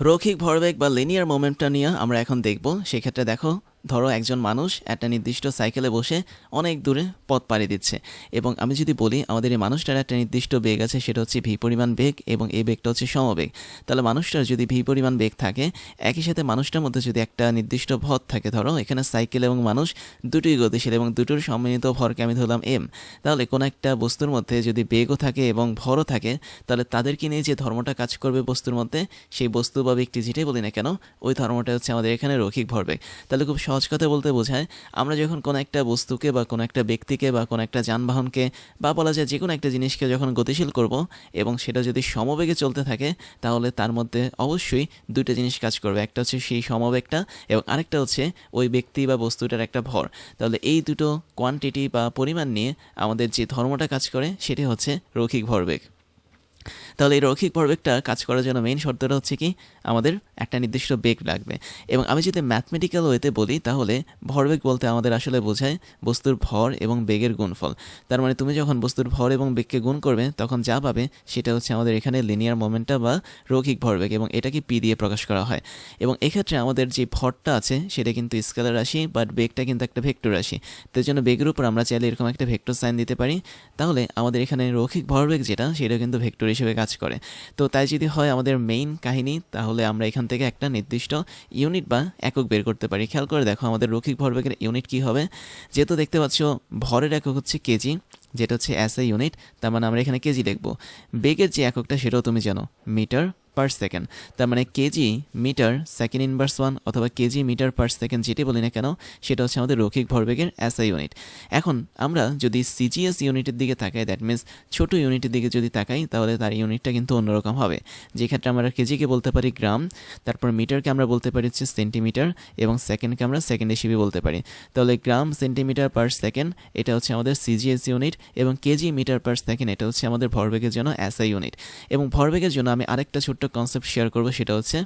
রৈখিক ভরবেগ বা লিনিয়ার মোমেন্টটা নিয়ে আমরা এখন দেখব। সেক্ষেত্রে দেখো ধরো একজন মানুষ একটা নির্দিষ্ট সাইকেলে বসে অনেক দূরে পথ পাড়ি দিচ্ছে। এবং আমি যদি বলি, আমাদের এই মানুষটার একটা নির্দিষ্ট বেগ আছে, সেটা হচ্ছে ভি পরিমাণ বেগ এবং এই বেগটা হচ্ছে সমবেগ। তাহলে মানুষটার যদি ভি পরিমাণ বেগ থাকে, একই সাথে মানুষটার মধ্যে যদি একটা নির্দিষ্ট ভর থাকে, ধরো এখানে সাইকেল এবং মানুষ দুটোই গতিশীল এবং দুটোর সম্মিলিত ভরকে আমি ধরলাম এম তাহলে কোনো একটা বস্তুর মধ্যে যদি বেগও থাকে এবং ভরও থাকে, তাহলে তাদেরকে নিয়ে যে ধর্মটা কাজ করবে বস্তুর মধ্যে, সেই বস্তু বা ব্যক্তি যেটাই বলি না কেন, ওই ধর্মটা হচ্ছে আমাদের এখানে রৈখিক ভরবেগ। তাহলে খুব সহজ কথা বলতে বোঝায়, আমরা যখন কোনো একটা বস্তুকে বা কোনো একটা ব্যক্তিকে বা কোনো একটা যানবাহনকে বা বলা যায় যে কোনো একটা জিনিসকে যখন গতিশীল করব এবং সেটা যদি সমবেগে চলতে থাকে, তাহলে তার মধ্যে অবশ্যই দুইটা জিনিস কাজ করবে। একটা হচ্ছে সেই সমবেগটা এবং আরেকটা হচ্ছে ওই ব্যক্তি বা বস্তুটার একটা ভর। তাহলে এই দুটো কোয়ান্টিটি বা পরিমাণ নিয়ে আমাদের যে ধর্মটা কাজ করে, সেটি হচ্ছে রৈখিক ভরবেগ। তাহলে এই রৈখিক ভরবেগটা কাজ করার জন্য মেইন শর্তটা হচ্ছে কি, আমাদের একটা নির্দিষ্ট বেগ লাগবে। এবং আমি যদি ম্যাথমেটিক্যাল ওয়েতে বলি, তাহলে ভরবেগ বলতে আমাদের আসলে বোঝায় বস্তুর ভর এবং বেগের গুণফল। তার মানে তুমি যখন বস্তুর ভর এবং বেগকে গুণ করবে, তখন যা পাবে সেটা হচ্ছে আমাদের এখানে লিনিয়ার মোমেন্টটা বা রৈখিক ভরবেগ এবং এটাকে পি দিয়ে প্রকাশ করা হয়। এবং এক্ষেত্রে আমাদের যে ভরটা আছে, সেটা কিন্তু স্কেলার রাশি বাট বেগটা কিন্তু একটা ভেক্টর রাশি। তার জন্য বেগের উপর আমরা চাইলে এরকম একটা ভেক্টর সাইন দিতে পারি। তাহলে আমাদের এখানে রৈখিক ভরবেগ যেটা সেটা কিন্তু ভেক্টর হিসেবে কাজ করে। তো তাই যদি হয় আমাদের মেইন কাহিনী, তাহলে আমরা এখান থেকে একটা নির্দিষ্ট ইউনিট বা একক বের করতে পারি। খেয়াল করে দেখো আমাদের রৈখিক ভরবেগের ইউনিট কি হবে। যেহেতু দেখতে পাচ্ছ ভরের একক হচ্ছে কেজি যেটা হচ্ছে অ্যাস এ ইউনিট তার মানে আমরা এখানে কেজি লিখব বেগের যে এককটা, সেটাও তুমি জানো মিটার পার সেকেন্ড তার মানে KG metre second inverse one অথবা কেজি মিটার পার সেকেন্ড যেটি বলি না কেন, সেটা হচ্ছে আমাদের রৈখিক ভরবেগের এসআই ইউনিট এখন আমরা যদি সিজিএস ইউনিটের দিকে তাকাই দ্যাট মিনস ছোট ইউনিটের দিকে যদি তাকাই, তাহলে তার ইউনিটটা কিন্তু অন্যরকম হবে। যেক্ষেত্রে আমরা কেজিকে বলতে পারি গ্রাম, তারপর মিটারকে আমরা বলতে পারি হচ্ছে সেন্টিমিটার এবং সেকেন্ডকে আমরা সেকেন্ড হিসেবে বলতে পারি। তাহলে গ্রাম সেন্টিমিটার পার সেকেন্ড এটা হচ্ছে আমাদের সিজিএস ইউনিট এবং কেজি মিটার পার সেকেন্ড এটা হচ্ছে আমাদের ভরবেগের জন্য এসআই ইউনিট এবং ভরবেগের জন্য আমি আরেকটা ছোট্ট কনসেপ্ট শেয়ার করব, সেটা হচ্ছে,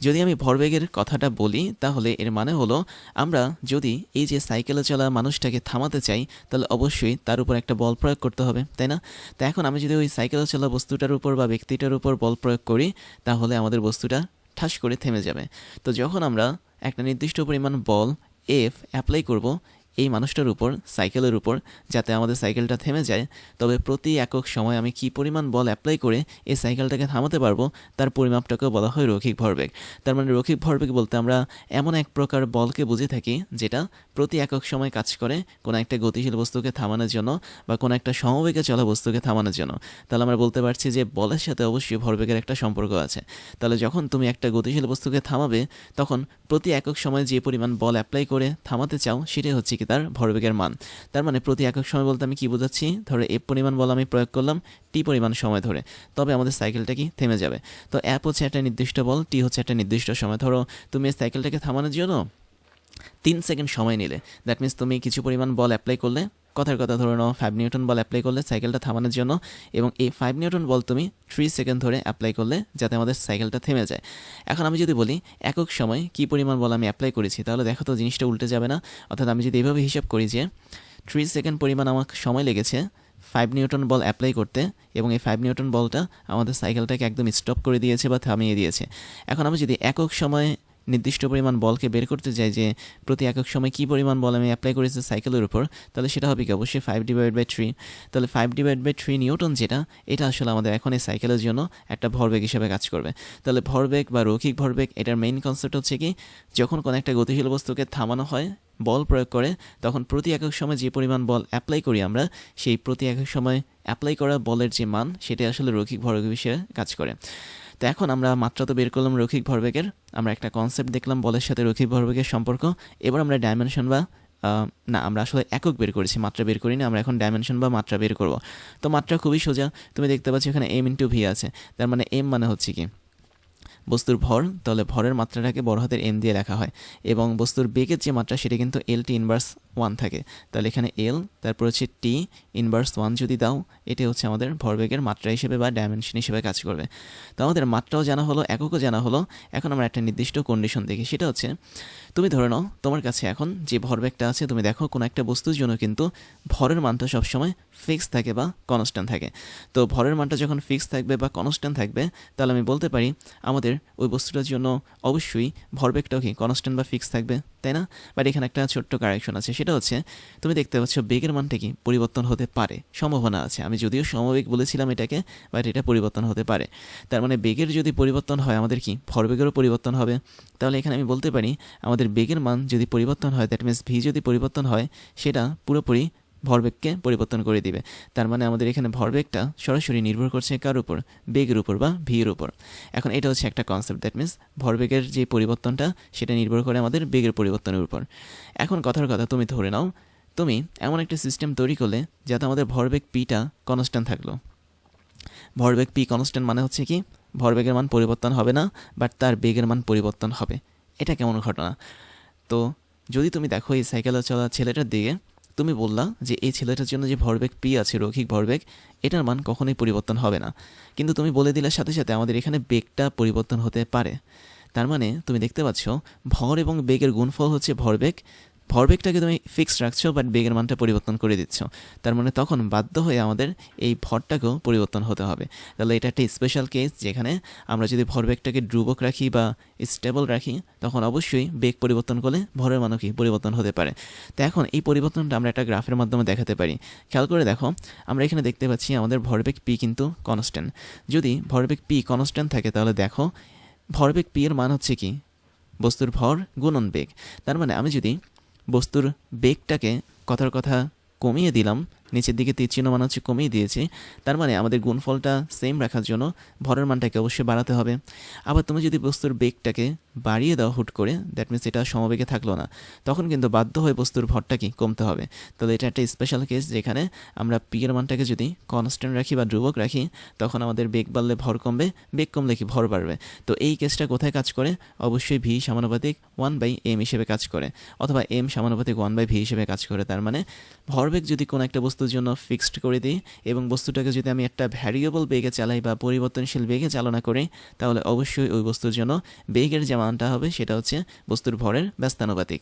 যদি আমি ভরবেগের কথাটা বলি, তাহলে এর মানে হলো, আমরা যদি এই যে সাইকেলে চলা মানুষটাকে থামাতে চাই, তাহলে অবশ্যই তার উপর একটা বল প্রয়োগ করতে হবে, তাই না? তো এখন আমি যদি ওই সাইকেলে চলা বস্তুটার উপর বা ব্যক্তিটার উপর বল প্রয়োগ করি, তাহলে আমাদের বস্তুটা ঠাস করে থেমে যাবে। তো যখন আমরা একটা নির্দিষ্ট পরিমাণ বল এফ অ্যাপ্লাই করব এই মানুষটার উপর, সাইকেলের উপর, যাতে আমাদের সাইকেলটা থেমে যায়, তবে প্রতি একক সময় আমি কি পরিমাণ বল অ্যাপ্লাই করে এই সাইকেলটাকে থামাতে পারব, তার পরিমাপটাকেও বলা হয় রৈখিক ভরবেগ। তার মানে রৈখিক ভরবেগ বলতে আমরা এমন এক প্রকার বলকে বুঝে থাকি, যেটা প্রতি একক সময় কাজ করে কোনো একটা গতিশীল বস্তুকে থামানোর জন্য বা কোনো একটা সমবেগে চলা বস্তুকে থামানোর জন্য। তাহলে আমরা বলতে পারছি যে বলের সাথে অবশ্যই ভরবেগের একটা সম্পর্ক আছে। তাহলে যখন তুমি একটা গতিশীল বস্তুকে থামাবে, তখন প্রতি একক সময় যে পরিমাণ বল অ্যাপ্লাই করে থামাতে চাও, সেটাই হচ্ছে কি তার ভরবেগের মান। তার মানে প্রতি একক সময় বলতে আমি কি বোঝাচ্ছি? ধরো এ পরিমাণ বল আমি প্রয়োগ করলাম, টি পরিমাণ সময় ধরে। তবে আমাদের সাইকেলটা কি? থেমে যাবে। তো অ্যাপ হচ্ছে একটা নির্দিষ্ট বল, টি হচ্ছে একটা নির্দিষ্ট সময়। ধরো তুমি সাইকেলটাকে থামানোর জন্য তিন সেকেন্ড সময় নিলে। দ্যাট মিনস তুমি কিছু পরিমাণ বল অ্যাপ্লাই করলে কথার কথা ধরে নাও ফাইভ নিউটন বল অ্যাপ্লাই করলে সাইকেলটা থামানোর জন্য এবং এই ফাইভ নিউটন বল তুমি থ্রি সেকেন্ড ধরে অ্যাপ্লাই করলে যাতে আমাদের সাইকেলটা থেমে যায়। এখন আমি যদি বলি, একক সময় কী পরিমাণ বল আমি অ্যাপ্লাই করেছি, তাহলে দেখো তো জিনিসটা উল্টে যাবে না। অর্থাৎ আমি যদি এইভাবে হিসাব করি যে থ্রি সেকেন্ড পরিমাণ আমার সময় লেগেছে ফাইভ নিউটন বল অ্যাপ্লাই করতে এবং এই ফাইভ নিউটন বলটা আমাদের সাইকেলটাকে একদম স্টপ করে দিয়েছে বা থামিয়ে দিয়েছে। এখন আমি যদি একক সময় নির্দিষ্ট পরিমাণ বলকে বের করতে চাই যে প্রতি একক সময় কী পরিমাণ বল আমি অ্যাপ্লাই করেছি সাইকেলের উপর, তাহলে সেটা হবে কি? অবশ্যই ফাইভ ডিভাইড বাই থ্রি তাহলে five divide by three newton যেটা, এটা আসলে আমাদের এখন এই সাইকেলের জন্য একটা ভরবেগ হিসেবে কাজ করবে। তাহলে ভরবেগ বা রৈখিক ভরবেগ, এটার মেইন কনসেপ্ট হচ্ছে কি? যখন কোনো একটা গতিশীল বস্তুকে থামানো হয়, বল প্রয়োগ করে, তখন প্রতি একক সময় যে পরিমাণ বল অ্যাপ্লাই করি আমরা, সেই প্রতি একক সময় অ্যাপ্লাই করা বলের যে মান সেটা আসলে রৈখিক ভরবেগ হিসেবে কাজ করে। তো এখন আমরা মাত্রা তো বের করলাম রৈখিক ভরবেগের। আমরা একটা কনসেপ্ট দেখলাম, বলের সাথে রৈখিক ভরবেগের সম্পর্ক। এবার আমরা ডাইমেনশন বা না, আমরা আসলে একক বের করেছি, মাত্রা বের করিনি, আমরা এখন ডাইমেনশন বা মাত্রা বের করব। তো মাত্রা খুবই সোজা, তুমি দেখতে পাচ্ছ এখানে এম ইন্টু ভি আছে। তার মানে এম মানে হচ্ছে কি? বস্তুর ভর, তাহলে ভরের মাত্রাটাকে বড় হাতের এম দিয়ে লেখা হয়। এবং বস্তুর বেগের যে মাত্রা, সেটা কিন্তু এল টি ইনভার্স ওয়ান থাকে। তাহলে এখানে এল তারপর হচ্ছে টি ইনভার্স ওয়ান যদি দাও এটি হচ্ছে আমাদের ভরবেগের মাত্রা হিসেবে বা ডাইমেনশন হিসেবে কাজ করবে। তো আমাদের মাত্রাও জানা হলো, এককও জানা হলো। এখন আমরা একটা নির্দিষ্ট কন্ডিশন দেখি, সেটা হচ্ছে, তুমি ধরে নাও, তোমার কাছে এখন যে ভরবেগটা আছে, তুমি দেখো কোনো একটা বস্তুর জন্য কিন্তু ভরের মানটা সবসময় ফিক্স থাকে বা কনস্ট্যান্ট থাকে। তো ভরের মানটা যখন ফিক্স থাকবে বা কনস্ট্যান্ট থাকবে, তাহলে আমি বলতে পারি, আমাদের আমাদের ওই বস্তুটার জন্য অবশ্যই ভরবেগটাও কি কনস্ট্যান্ট বা ফিক্স থাকবে, তাই না? বাট এখানে একটা ছোট্ট কারেকশন আছে, সেটা হচ্ছে তুমি দেখতে পাচ্ছ বেগের মানটা কি পরিবর্তন হতে পারে, সম্ভাবনা আছে। আমি যদিও সমবেগ বলেছিলাম এটাকে বাট এটা পরিবর্তন হতে পারে। তার মানে বেগের যদি পরিবর্তন হয়, আমাদের কি ভরবেগেরও পরিবর্তন হবে? তাহলে এখানে আমি বলতে পারি, আমাদের বেগের মান যদি পরিবর্তন হয় দ্যাট মিনস ভি যদি পরিবর্তন হয়, সেটা পুরোপুরি ভরবেগকে পরিবর্তন করে দিবে। তার মানে আমাদের এখানে ভরবেগটা সরাসরি নির্ভর করছে কার উপর? বেগের উপর বা ভির উপর। এখন এটা হচ্ছে একটা কনসেপ্ট দ্যাট মিনস ভরবেগের যে পরিবর্তনটা, সেটা নির্ভর করে আমাদের বেগের পরিবর্তনের উপর। এখন কথার কথা, তুমি ধরে নাও, তুমি এমন একটা সিস্টেম তৈরি করলে যাতে আমাদের ভরবেগ পিটা কনস্ট্যান্ট থাকল। ভরবেগ পি কনস্ট্যান্ট মানে হচ্ছে কি? ভরবেগের মান পরিবর্তন হবে না বাট তার বেগের মান পরিবর্তন হবে। এটা কেমন ঘটনা? তো যদি তুমি দেখো এই সাইকেলে চলা ছেলেটার দিকে তুমি বললা যে এই ছেলেটার জন্য যে ভরবেগ পি আছে, রৈখিক ভরবেগ, এটার মান কখনোই পরিবর্তন হবে না। কিন্তু তুমি বলে দিলে সাথে সাথে আমাদের এখানে বেগটা পরিবর্তন হতে পারে। তার মানে তুমি দেখতে পাচ্ছ, ভর এবং বেগের গুণফল হচ্ছে ভরবেগ ভরবেগটাকে তুমি ফিক্সড রাখছো বাট বেগের মানটা পরিবর্তন করে দিচ্ছ। তার মানে তখন বাধ্য হয়ে আমাদের এই ভরটাকেও পরিবর্তন হতে হবে। তাহলে এটা একটা স্পেশাল কেস যেখানে আমরা যদি ভরবেগটাকে ধ্রুবক রাখি বা স্টেবল রাখি, তখন অবশ্যই বেগ পরিবর্তন করলে ভরের মানও কি পরিবর্তন হতে পারে। তো এখন এই পরিবর্তনটা আমরা একটা গ্রাফের মাধ্যমে দেখাতে পারি। খেয়াল করে দেখো, আমরা এখানে দেখতে পাচ্ছি আমাদের ভরবেগ পি কিন্তু কনস্ট্যান্ট যদি ভরবেগ পি কনস্ট্যান্ট থাকে, তাহলে দেখো, ভরবেগ পি এর মান হচ্ছে কি? বস্তুর ভর গুণন বেগ। তার মানে আমি যদি বস্তুর বেগটাকে কথার কথা কমিয়ে দিলাম। নিচের দিকে তীর চিহ্ন মান হচ্ছে কমিয়ে দিয়েছি। তার মানে আমাদের গুণফলটা সেম রাখার জন্য ভরের মানটাকে অবশ্যই বাড়াতে হবে। আবার তুমি যদি বস্তুর বেগটাকে বাড়িয়ে দাও হুট করে দ্যাট মিনস এটা সমবেগে থাকল না। তখন কিন্তু বাধ্য হয়ে বস্তুর ভরটা কি কমতে হবে। তাহলে এটা একটা স্পেশাল কেস যেখানে আমরা পিয়ের মানটাকে যদি কনস্ট্যান্ট রাখি বা ধ্রুবক রাখি, তখন আমাদের বেগ বাড়লে ভর কমবে, বেগ কমলে কি ভর বাড়বে? তো এই কেসটা কোথায় কাজ করে? অবশ্যই ভি সমানুপাতিক ওয়ান বাই এম হিসেবে কাজ করে। অথবা এম সমানুপাতিক ওয়ান বাই ভি হিসেবে কাজ করে। তার মানে ভরবেগ যদি কোনো একটা বস্তুর জন্য ফিক্সড করে দিই এবং বস্তুটাকে যদি আমি একটা ভ্যারিয়েবল বেগে চালাই বা পরিবর্তনশীল বেগে চালনা করি, তাহলে অবশ্যই ওই বস্তুর জন্য বেগের যে মানটা হবে সেটা হচ্ছে বস্তুর ভরের ব্যস্তানুপাতিক।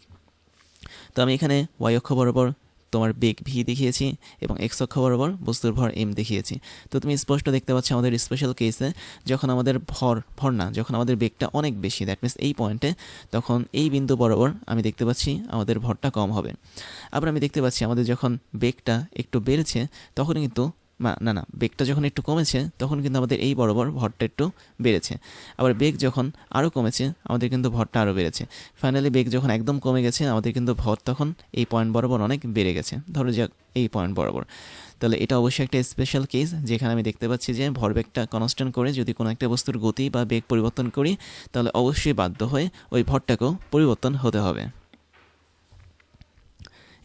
তো আমি এখানে ওয়াই অক্ষ বরাবর তোমার বেগ ভি দেখিয়েছি এবং এক্স অক্ষ বরাবর বস্তুর ভর এম দেখিয়েছি। তো তুমি স্পষ্ট দেখতে পাচ্ছ আমাদের স্পেশাল কেসে যখন আমাদের ভর ভর না, যখন আমাদের বেগটা অনেক বেশি দ্যাট মিনস এই পয়েন্টে তখন এই বিন্দু বরাবর আমি দেখতে পাচ্ছি আমাদের ভরটা কম হবে। আবার আমি দেখতে পাচ্ছি আমাদের যখন বেগটা একটু বেড়েছে, তখন কিন্তু না না, বেগটা যখন একটু কমেছে, তখন কিন্তু আমাদের এই বরাবর ভরটা একটু বেড়েছে। আবার বেগ যখন আরও কমেছে, আমাদের কিন্তু ভরটা আরও বেড়েছে। ফাইনালি বেগ যখন একদম কমে গেছে, আমাদের কিন্তু ভর তখন এই পয়েন্ট বরাবর অনেক বেড়ে গেছে। ধরো যাক এই পয়েন্ট বরাবর। তাহলে এটা অবশ্যই একটা স্পেশাল কেস যেখানে আমি দেখতে পাচ্ছি যে ভরবেগটা কনস্ট্যান্ট করে যদি কোনো একটা বস্তুর গতি বা বেগ পরিবর্তন করি, তাহলে অবশ্যই বাধ্য হয়ে ওই ভরটাকেও পরিবর্তন হতে হবে।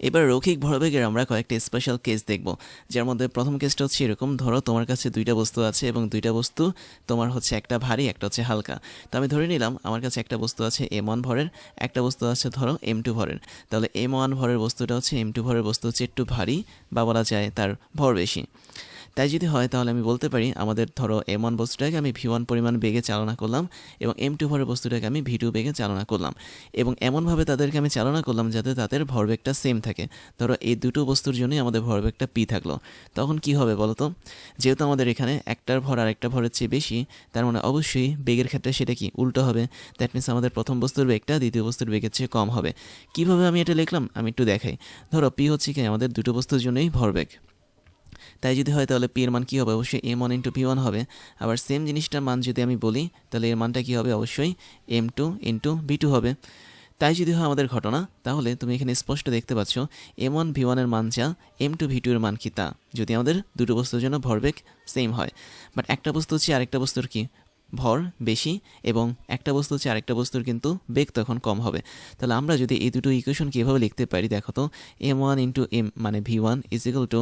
এবার রৌখিক ভরবেগের আমরা কয়েকটা স্পেশাল কেস দেখব, যার মধ্যে প্রথম কেসটা হচ্ছে এরকম, ধরো তোমার কাছে দুইটা বস্তু আছে এবং দুইটা বস্তু তোমার হচ্ছে একটা ভারী, একটা হচ্ছে হালকা। তো আমি ধরে নিলাম, আমার কাছে একটা বস্তু আছে এম ওয়ান ভরের, একটা বস্তু আছে ধরো এম টু ভরের। তাহলে এম ওয়ান ভরের বস্তুটা হচ্ছে এম টু ভরের বস্তু হচ্ছে একটু ভারী বা বলা যায় তার ভর বেশি। তাই যদি হয় তাহলে আমি বলতে পারি, আমাদের ধরো এম ওয়ান বস্তুটাকে আমি ভি ওয়ান পরিমাণ বেগে চালনা করলাম এবং এম টু ভরের বস্তুটাকে আমি ভি টু বেগে চালনা করলাম। এবং এমনভাবে তাদেরকে আমি চালনা করলাম যাতে তাদের ভরবেগটা সেম থাকে। ধরো এই দুটো বস্তুর জন্যই আমাদের ভরবেগটা পি থাকল। তখন কি হবে বলো তো? যেহেতু আমাদের এখানে একটার ভর আর একটা ভরের চেয়ে বেশি, তার মানে অবশ্যই বেগের ক্ষেত্রে সেটা কি উল্টো হবে? দ্যাট মিনস আমাদের প্রথম বস্তুর বেগটা দ্বিতীয় বস্তুর বেগের চেয়ে কম হবে। কীভাবে আমি এটা লিখলাম? আমি একটু দেখাই। ধরো পি হচ্ছে কি আমাদের দুটো বস্তুর জন্যই ভরবেগ। তাই যদি হয় তাহলে পি এর মান কী হবে? অবশ্যই M one into V one হবে। আবার সেম জিনিসটার মান যদি আমি বলি, তাহলে এর মানটা কী হবে? অবশ্যই M two into V two হবে। তাই যদি হয় আমাদের ঘটনা, তাহলে তুমি এখানে স্পষ্ট দেখতে পাচ্ছ এম ওয়ান ভি ওয়ানের মান যা এম টু ভি টু এর মান কি তা? যদি আমাদের দুটো বস্তুর জন্য ভরবেগ সেম হয়। বাট একটা বস্তু হচ্ছে আরেকটা বস্তুর কি? ভর বেশি এবং একটা বস্তু হচ্ছে আরেকটা বস্তুর কিন্তু বেগ তখন কম হবে। তাহলে আমরা যদি এই দুটো ইকুয়েশন কীভাবে লিখতে পারি দেখো তো এম ওয়ান ইন্টু এম মানে V one is equal to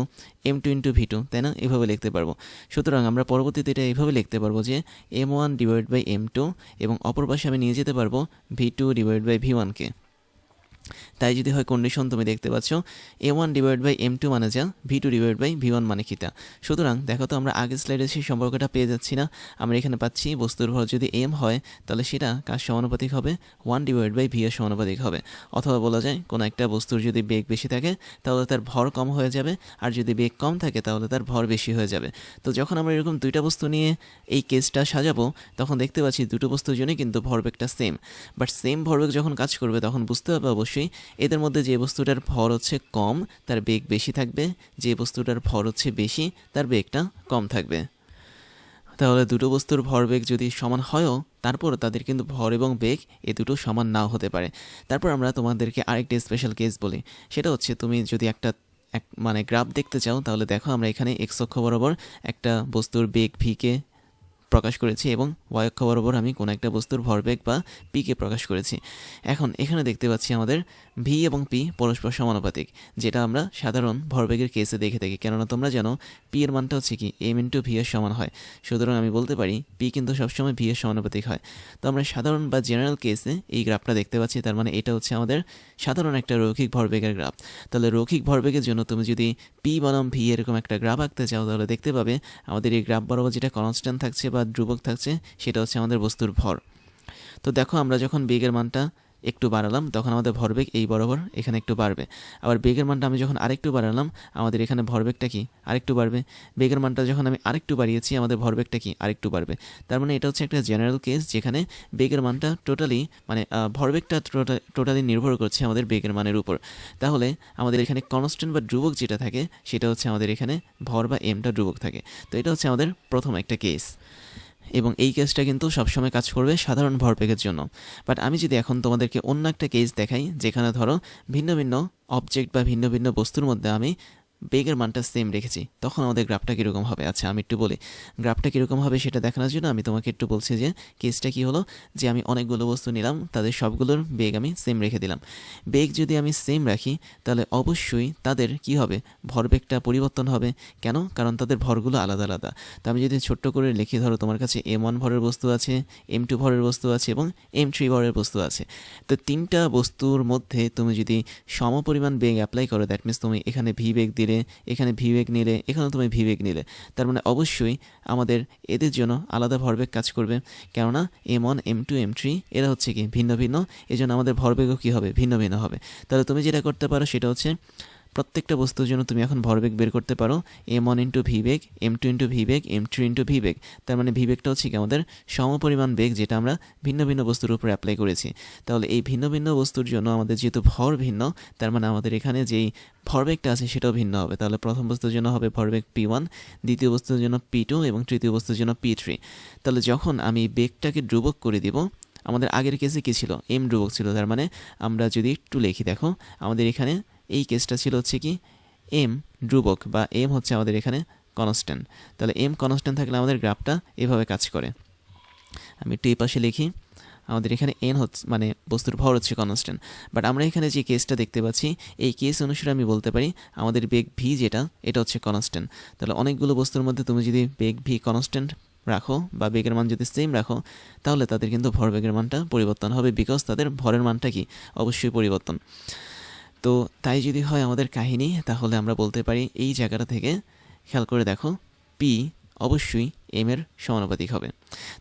M two into V two তাই না? এভাবে লিখতে পারব। সুতরাং আমরা পরবর্তীতে এটা এইভাবে লিখতে পারব যে M one divide by M two এবং অপর পাশে আমি নিয়ে যেতে পারব V two divide by V ওয়ানকে তাই যদি হয় কন্ডিশন তুমি দেখতে পাচ্ছ A one divide by M two মানে যা V two divide by V one মানে কিতা সুতরাং দেখো তো আমরা আগের স্লাইডে সেই সম্পর্কটা পেয়ে যাচ্ছি না। আমরা এখানে পাচ্ছি বস্তুর ভর যদি এম হয়, তাহলে সেটা কার সমানুপাতিক হবে? ওয়ান ডিভাইড বাই ভি এর সমানুপাতিক হবে। অথবা বলা যায়, কোনো একটা বস্তুর যদি বেগ বেশি থাকে, তাহলে তার ভর কম হয়ে যাবে, আর যদি বেগ কম থাকে, তাহলে তার ভর বেশি হয়ে যাবে। তো যখন আমরা এরকম দুইটা বস্তু নিয়ে এই কেসটা সাজাবো, তখন দেখতে পাচ্ছি দুটো বস্তুর জন্যই কিন্তু ভরবেগটা সেম বাট সেম ভরবেগ যখন কাজ করবে, তখন বুঝতে হবে অবশ্যই এদের মধ্যে যে বস্তুটার ভর হচ্ছে কম, তার বেগ বেশি থাকবে। যে বস্তুটার ভর হচ্ছে বেশি, তার বেগটা কম থাকবে। তাহলে দুটো বস্তুর ভরবেগ যদি সমান হয়ও তারপর তাদের কিন্তু ভর এবং বেগ এ দুটো সমান নাও হতে পারে। তারপর আমরা তোমাদেরকে আরেকটা স্পেশাল কেস বলি। সেটা হচ্ছে তুমি যদি একটা, এক মানে গ্রাফ দেখতে চাও, তাহলে দেখো আমরা এখানে এক্স অক্ষ বরাবর একটা বস্তুর বেগ ভিকে প্রকাশ করেছি এবং ওয়াই অক্ষ বরাবর আমি কোনো একটা বস্তুর ভরবেগ বা পিকে প্রকাশ করেছি। এখন এখানে দেখতে পাচ্ছি আমাদের ভি এবং পি পরস্পর সমানুপাতিক, যেটা আমরা সাধারণ ভরবেগের কেসে দেখে থাকি। কেননা তোমরা জানো পি এর মানটা হচ্ছে কি? এম ইন্টু ভি এর সমান হয়। সুতরাং আমি বলতে পারি পি কিন্তু সবসময় ভি এর সমানুপাতিক হয়। তো আমরা সাধারণ বা জেনারেল কেসে এই গ্রাফটা দেখতে পাচ্ছি, তার মানে এটা হচ্ছে আমাদের সাধারণ একটা রৈখিক ভরবেগের গ্রাফ তাহলে রৈখিক ভরবেগের জন্য তুমি যদি পি বনাম ভি এরকম একটা গ্রাফ আঁকতে চাও, তাহলে দেখতে পাবে আমাদের এই গ্রাফ বরাবর যেটা কনস্ট্যান্ট থাকছে বা ধ্রুবক থাকছে, সেটা হচ্ছে আমাদের বস্তুর ভর। তো দেখো আমরা যখন বেগের মানটা একটু বাড়ালাম, তখন আমাদের ভরবেগ এই বরাবর এখানে একটু বাড়বে। আবার বেগের মানটা আমি যখন আরেকটু বাড়ালাম, আমাদের এখানে ভরবেগটা কি? আরেকটু বাড়বে। বেগের মানটা যখন আমি আরেকটু বাড়িয়েছি, আমাদের ভরবেগটা কি? আরেকটু বাড়বে। তার মানে এটা হচ্ছে একটা জেনারেল কেস যেখানে বেগের মানটা টোটালি মানে ভরবেগটা টোটালি নির্ভর করছে আমাদের বেগের মানের উপর। তাহলে আমাদের এখানে কনস্ট্যান্ট বা ধ্রুবক যেটা থাকে, সেটা হচ্ছে আমাদের এখানে ভর বা এমটা ধ্রুবক থাকে। তো এটা হচ্ছে আমাদের প্রথম একটা কেস এবং এই কেসটা কিন্তু সবসময় কাজ করবে সাধারণ ভরবেগের জন্য। বাট আমি যদি এখন তোমাদেরকে অন্য একটা কেস দেখাই, যেখানে ধরো ভিন্ন ভিন্ন অবজেক্ট বা ভিন্ন ভিন্ন বস্তুর মধ্যে আমি বেগের মানটা সেম রেখেছি। তখন আমাদের গ্রাফটা কীরকম হবে? আচ্ছা আমি একটু বলি। গ্রাফটা কীরকম হবে সেটা দেখানোর জন্য আমি তোমাকে একটু বলছি যে কেসটা কী হলো? যে আমি অনেকগুলো বস্তু নিলাম, তাদের সবগুলোর বেগ আমি সেম রেখে দিলাম। বেগ যদি আমি সেম রাখি, তাহলে অবশ্যই তাদের কি হবে? ভরবেগটা পরিবর্তন হবে। কেন? কারণ তাদের ভরগুলো আলাদা আলাদা। তো আমি যদি ছোট্ট করে লিখি, ধরো তোমার কাছে এম ওয়ান ভরের বস্তু আছে এম টু ভরের বস্তু আছে এবং এম থ্রি ভরের বস্তু আছে। তো তিনটা বস্তুর মধ্যে তুমি যদি সমপরিমাণ বেগ অ্যাপ্লাই করো দ্যাট মিনস তুমি এখানে ভি বেগ দিলে এখানে ভি বেগ নিলে, এখানে তুমি ভি বেগ নিলে। তার মানে অবশ্যই আমাদের এদের জন্য আলাদা ভরবেগ কাজ করবে। কেননা M one, M two, M three, এরা হচ্ছে কি ভিন্ন ভিন্ন। এই জন্য আমাদের ভরবেগও কী হবে? ভিন্ন ভিন্ন হবে। তাহলে তুমি যেটা করতে পারো সেটা হচ্ছে প্রত্যেকটা বস্তুর জন্য তুমি এখন ভরবেগ বের করতে পারো। এম ওয়ান ইন্টু ভি বেগ এম টু ইন্টু ভি বেগ এম থ্রি ইন্টু ভি বেগ। তার মানে ভি বেগটা হচ্ছে কি আমাদের সমপরিমাণ বেগ যেটা আমরা ভিন্ন ভিন্ন বস্তুর উপর অ্যাপ্লাই করেছি। তাহলে এই ভিন্ন ভিন্ন বস্তুর জন্য আমাদের যেহেতু ভর ভিন্ন, তার মানে আমাদের এখানে যেই ভরবেগটা আছে সেটাও ভিন্ন হবে। তাহলে প্রথম বস্তুর জন্য হবে ভরবেগ পি ওয়ান দ্বিতীয় বস্তুর জন্য পি টু এবং তৃতীয় বস্তুর জন্য পি থ্রি তাহলে যখন আমি বেগটাকে ধ্রুবক করে দিব, আমাদের আগের কেসে কী ছিল? এম ধ্রুবক ছিল। তার মানে আমরা যদি একটু লিখি, দেখো, আমাদের এখানে এই কেসটা ছিল হচ্ছে কি এম ধ্রুবক বা এম হচ্ছে আমাদের এখানে কনস্ট্যান্ট তাহলে এম কনস্ট্যান্ট থাকলে আমাদের গ্রাফটা এভাবে কাজ করে। আমি এই পাশে লিখি, আমাদের এখানে এন হচ্ছে মানে বস্তুর ভর হচ্ছে কনস্ট্যান্ট বাট আমরা এখানে যে কেসটা দেখতে পাচ্ছি, এই কেস অনুসারে আমি বলতে পারি আমাদের বেগ ভি যেটা, এটা হচ্ছে কনস্ট্যান্ট তাহলে অনেকগুলো বস্তুর মধ্যে তুমি যদি বেগ ভি কনস্ট্যান্ট রাখো বা বেগের মান যদি সেম রাখো, তাহলে তাদের কিন্তু ভরবেগের মানটা পরিবর্তন হবে বিকজ তাদের ভরের মানটা কি? অবশ্যই পরিবর্তন। তো তাই যদি হয় আমাদের কাহিনী, তাহলে আমরা বলতে পারি এই জায়গাটা থেকে খেয়াল করে দেখো পি অবশ্যই এম এর সমানুপাতিক হবে।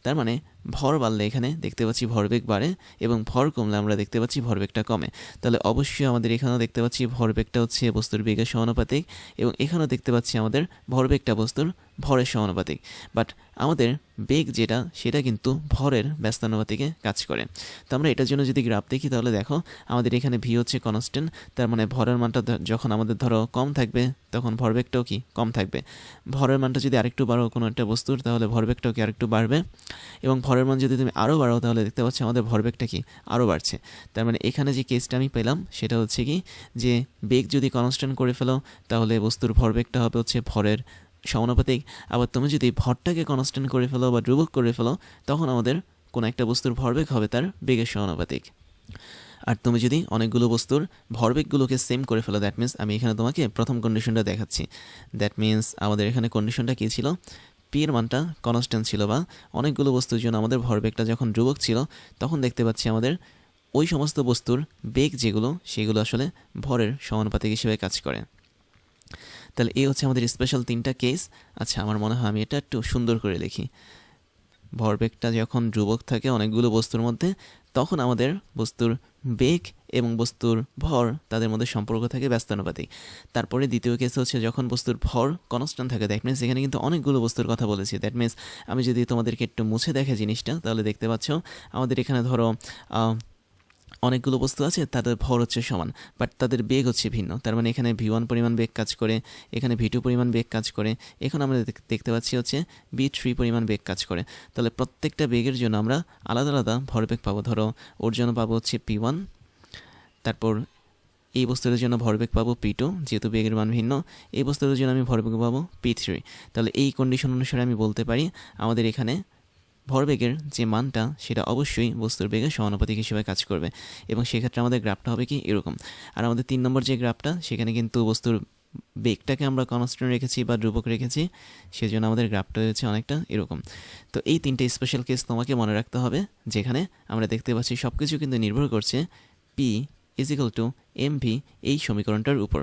তার মানে ভর বাড়লে এখানে দেখতে পাচ্ছি ভরবেগ বাড়ে এবং ভর কমলে আমরা দেখতে পাচ্ছি ভরবেগটা কমে। তাহলে অবশ্যই আমাদের এখানেও দেখতে পাচ্ছি ভরবেগটা হচ্ছে বস্তুর বেগের সমানুপাতিক এবং এখানেও দেখতে পাচ্ছি আমাদের ভরবেগটা বস্তুর ভরের সমানুপাতিক। বাট আমাদের বেগ যেটা, সেটা কিন্তু ভরের ব্যস্তানুপাতিকে কাজ করে। তো আমরা এটার জন্য যদি গ্রাফ দেখি তাহলে দেখো, আমাদের এখানে ভি হচ্ছে কনস্ট্যান্ট তার মানে ভরের মানটা যখন আমাদের ধরো কম থাকবে, তখন ভরবেগটাও কি? কম থাকবে। ভরের মানটা যদি আরেকটু বাড়ো কোনো একটা বস্তুর, তাহলে ভরবেগটাও কি আরেকটু বাড়বে? এবং ভরের মান যদি তুমি আরও বাড়াও, তাহলে দেখতে পাচ্ছি আমাদের ভরবেগটা কি? আরও বাড়ছে। তার মানে এখানে যে কেসটা আমি পেলাম, সেটা হচ্ছে কি? যে বেগ যদি কনস্ট্যান্ট করে ফেলো, তাহলে বস্তুর ভরবেগটা হবে হচ্ছে ভরের সমানুপাতিক। আবার তুমি যদি ভরটাকে কনস্ট্যান্ট করে ফেলো বা ধ্রুবক করে ফেলো, তখন আমাদের কোনো একটা বস্তুর ভরবেগ হবে তার বেগের সমানুপাতিক। আর তুমি যদি অনেকগুলো বস্তুর ভরবেগগুলোকে সেম করে ফেলো দ্যাট মিন্স আমি এখানে তোমাকে প্রথম কন্ডিশনটা দেখাচ্ছি। দ্যাট মিন্স আমাদের এখানে কন্ডিশনটা কী ছিল? পি এর মানটা কনস্ট্যান্ট ছিল বা অনেকগুলো বস্তুর জন্য আমাদের ভরবেগটা যখন ধ্রুবক ছিল, তখন দেখতে পাচ্ছি আমাদের ওই সমস্ত বস্তুর বেগ যেগুলো, সেগুলো আসলে ভরের সমানুপাতিক হিসেবে কাজ করে। তাহলে এই হচ্ছে আমাদের স্পেশাল তিনটা কেস আচ্ছা আমার মনে হয় আমি এটা একটু সুন্দর করে লিখি। ভরবেগটা যখন ধ্রুবক থাকে অনেকগুলো বস্তুর মধ্যে, তখন আমাদের বস্তুর বেগ এবং বস্তুর ভর তাদের মধ্যে সম্পর্ক থাকে ব্যস্তানুপাতিক। তারপরে দ্বিতীয় কেস হচ্ছে যখন বস্তুর ভর কনস্ট্যান্ট থাকে। দ্যাট মিনস এখানে কিন্তু অনেকগুলো বস্তুর কথা বলেছি। দ্যাট মিনস আমি যদি তোমাদেরকে একটু মুছে দেখা জিনিসটা, তাহলে দেখতে পাচ্ছ আমাদের এখানে ধরো অনেকগুলো বস্তু আছে, তাদের ভর হচ্ছে সমান বাট তাদের বেগ হচ্ছে ভিন্ন। তার মানে এখানে ভি ওয়ান পরিমাণ বেগ কাজ করে, এখানে ভি টু পরিমাণ বেগ কাজ করে, এখন আমরা দেখতে পাচ্ছি হচ্ছে বি থ্রি পরিমাণ বেগ কাজ করে। তাহলে প্রত্যেকটা বেগের জন্য আমরা আলাদা আলাদা ভরবেগ পাবো। ধরো, ওর জন্য পাবো হচ্ছে পি ওয়ান তারপর এই বস্তুটার জন্য ভরবেগ পাবো পি টু যেহেতু বেগের মান ভিন্ন, এই বস্তুটার জন্য আমি ভরবেগ পাবো পি থ্রি তাহলে এই কন্ডিশন অনুসারে আমি বলতে পারি, আমাদের এখানে ভরবেগের যে মানটা, সেটা অবশ্যই বস্তুর বেগের সমানুপাতিক হিসেবে কাজ করবে। এবং সেক্ষেত্রে আমাদের গ্রাফটা হবে কি এরকম। আর আমাদের তিন নম্বর যে গ্রাফটা, সেখানে কিন্তু বস্তুর বেগটাকে আমরা কনস্ট্যান্ট রেখেছি বা ধ্রুবক রেখেছি, সেজন্য আমাদের গ্রাফটা হয়েছে অনেকটা এরকম। তো এই তিনটে স্পেশাল কেস তোমাকে মনে রাখতে হবে, যেখানে আমরা দেখতে পাচ্ছি সব কিছু কিন্তু নির্ভর করছে P is equal to M V এই সমীকরণটার উপর।